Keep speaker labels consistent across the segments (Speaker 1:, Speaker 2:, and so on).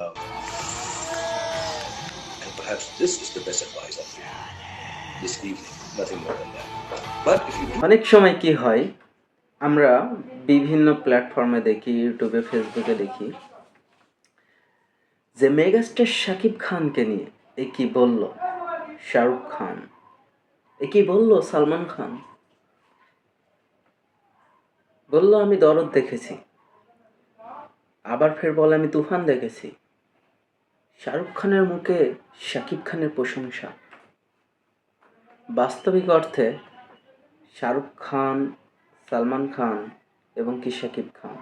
Speaker 1: Um, and perhaps this is the best advice of you this evening, nothing more than that. But if you do
Speaker 2: অনেক সময় কি হয় আমরা বিভিন্ন প্ল্যাটফর্মে দেখি ইউটিউবে ফেসবুকে দেখি যে মেগাস্টার শাকিব খানকে নিয়ে এ কি বলল? শাহরুখ খান এ কি বলল? সালমান খান বলল আমি দরদ দেখেছি। আবার ফের বলে আমি তুফান দেখেছি। শাহরুখ খানের মুখে শাকিব খানের প্রশংসা। বাস্তবিক অর্থে শাহরুখ খান, সালমান খান এবং কি শাকিব খান।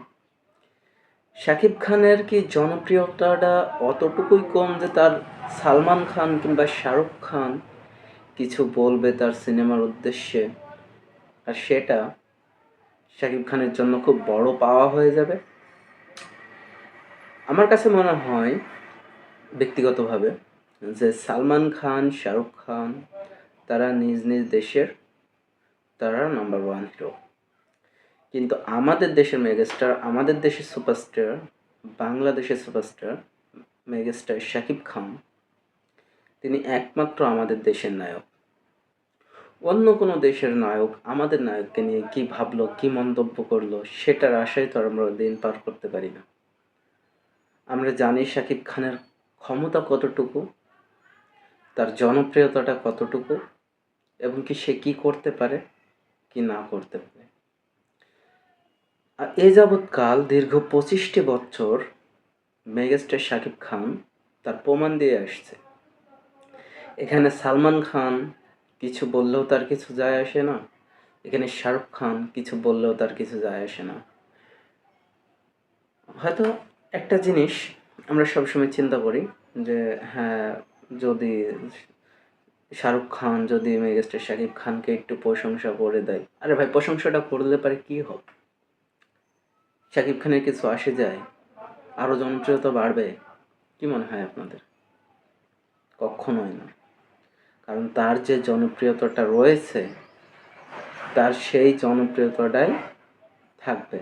Speaker 2: শাকিব খানের কি জনপ্রিয়তাটা অতটুকুই কম যে তার সালমান খান কিংবা শাহরুখ খান কিছু বলবে তার সিনেমার উদ্দেশ্যে? আর সেটা শাকিব খানের জন্য খুব বড় পাওয়া হয়ে যাবে। আমার কাছে মনে হয় ব্যক্তিগতভাবে যে সালমান খান, শাহরুখ খান, তারা নিজ নিজ দেশের, তারা নাম্বার ওয়ান হিরো কিন্তু আমাদের দেশের মেগাস্টার আমাদের দেশের সুপারস্টার বাংলাদেশের সুপারস্টার মেগাস্টার শাকিব খান, তিনি একমাত্র আমাদের দেশের নায়ক। অন্য কোনো দেশের নায়ক আমাদের নায়ককে নিয়ে কি ভাবলো, কি মন্তব্য করল, সেটার আশায় তো আমরা দিন পার করতে পারি না। আমরা জানি শাকিব খানের ক্ষমতা কতটুকু? তার জনপ্রিয়তাটা কতটুকু? এবং কি সে কি করতে পারে, কি না করতে পারে? আর এ যাবৎকাল দীর্ঘ পঁচিশটি বছর মেগাস্টার শাকিব খান তার প্রমাণ দিয়ে আসছে। এখানে সালমান খান কিছু বললেও তার কিছু যায় আসে না। এখানে শাহরুখ খান কিছু বললেও তার কিছু যায় আসে না। হয়তো একটা জিনিস আমরা সবসময় চিন্তা করি যে হ্যাঁ যদি শাহরুখ খান, যদি মেগাস্টার শাকিব খানকে একটু প্রশংসা করে দেয়। আরে ভাই, প্রশংসাটা করলে পারে কি হবে? শাকিব খানের কিছু আসে যায় আরও জনপ্রিয়তা বাড়বে, কি মনে হয় আপনাদের? কখনোই না। কারণ তার যে জনপ্রিয়তাটা রয়েছে, তার সেই জনপ্রিয়তাটাই থাকবে।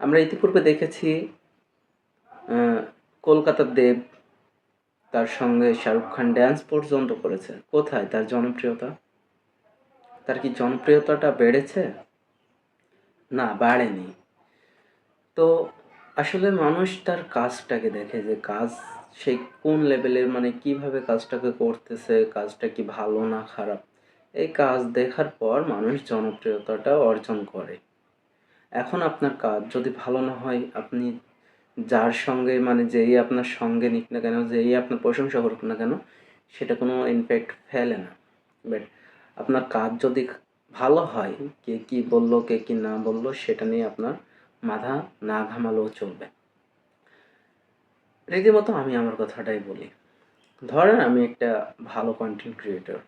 Speaker 2: আমরা ইতিপূর্বে দেখেছি কলকাতার দেব তার সঙ্গে শাহরুখ খান ড্যান্স পর্যন্ত করেছে। কোথায়? তার জনপ্রিয়তা? তার কি জনপ্রিয়তাটা বেড়েছে? না, বাড়েনি। তো আসলে মানুষ তার কাজটাকে দেখে যে কাজ সেই কোন লেভেলের মানে কীভাবে কাজটাকে করতেছে, কাজটা কি ভালো না খারাপ? এই কাজ দেখার পর মানুষ জনপ্রিয়তাটা অর্জন করে। এখন আপনার কাজ যদি ভালো না হয়, আপনি যার সঙ্গে মানে যেই আপনার সঙ্গে নিক না কেন, যেই আপনার প্রশংসা করুক না কেন, সেটা কোনো ইম্প্যাক্ট ফেলে না। বাট আপনার কাজ যদি ভালো হয়, কে কি বলল, কে কি না বলল, সেটা নিয়ে আপনার মাথা না ঘামালেও চলবে। রীতিমতো আমি আমার কথাটাই বলি। ধরেন আমি একটা ভালো কন্টেন্ট ক্রিয়েটর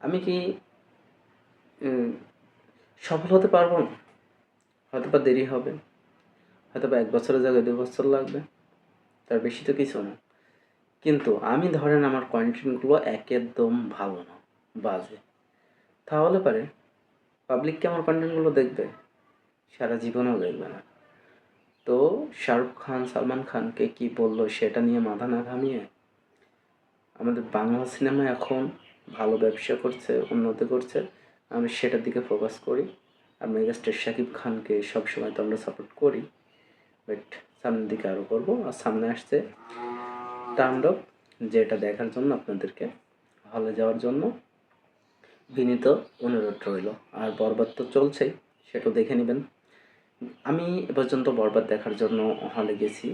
Speaker 2: আমি কি সফল হতে পারব? না হয়তো বা দেরি হবে। হয়তো বা এক বছরের জায়গায় দু বছর লাগবে, তার বেশি তো কিছু না। কিন্তু আমি ধরেন আমার কন্টেন্টগুলো একদম ভালো না, বাজে। তাহলে পারে পাবলিক কি আমার কন্টেন্টগুলো দেখবে? সারা জীবনেও দেখবে না। তো শাহরুখ খান, সালমান খানকে কি বলল সেটা নিয়ে মাথা না ঘামিয়ে আমাদের বাংলা সিনেমা এখন ভালো ব্যবসা করছে, উন্নতি করছে, আমি সেটার দিকে ফোকাস করি। আর মেগাস্টার শাকিব খানকে সবসময় তো আমরা সাপোর্ট করি। বাট সামনের দিকে আরও করব, আর সামনে আসছে তাণ্ডব, যেটা দেখার জন্য আপনাদেরকে হলে যাওয়ার জন্য বিনীত অনুরোধ রইল। আর বরবাদ তো চলছেই সেটাও দেখে নেবেন। আমি এ পর্যন্ত বরবাদ দেখার জন্য হলে গেছি,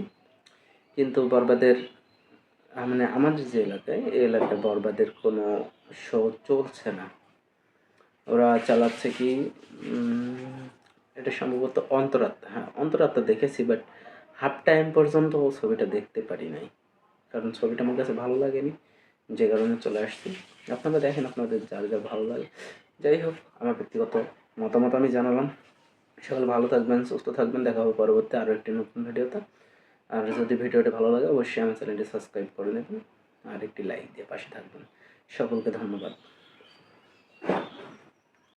Speaker 2: কিন্তু বরবাদের মানে আমাদের যে এলাকায়, এই এলাকায় বরবাদের কোনো শো চলছে না। ওরা চালাচ্ছে কি এটা সম্ভবত অন্তরাত্মা হ্যাঁ অন্তরাত্মা দেখেছি বাট হাফ টাইম পর্যন্ত ছবিটা দেখতে পারি নাই। কারণ ছবিটা আমার কাছে ভালো লাগেনি, যে কারণে চলে আসছি। আপনারা দেখেন আপনাদের যার যার ভালো লাগে। যাই হোক, আমার ব্যক্তিগত মতামত আমি জানালাম। সকল ভালো থাকবেন, সুস্থ থাকবেন, দেখা হবে পরবর্তী আরও একটি নতুন ভিডিওতে। আর যদি ভিডিওটি ভালো লাগে, অবশ্যই আমার চ্যানেলটি সাবস্ক্রাইব করে নেবেন, আর একটি লাইক দিয়ে পাশে থাকবেন। সকলকে ধন্যবাদ।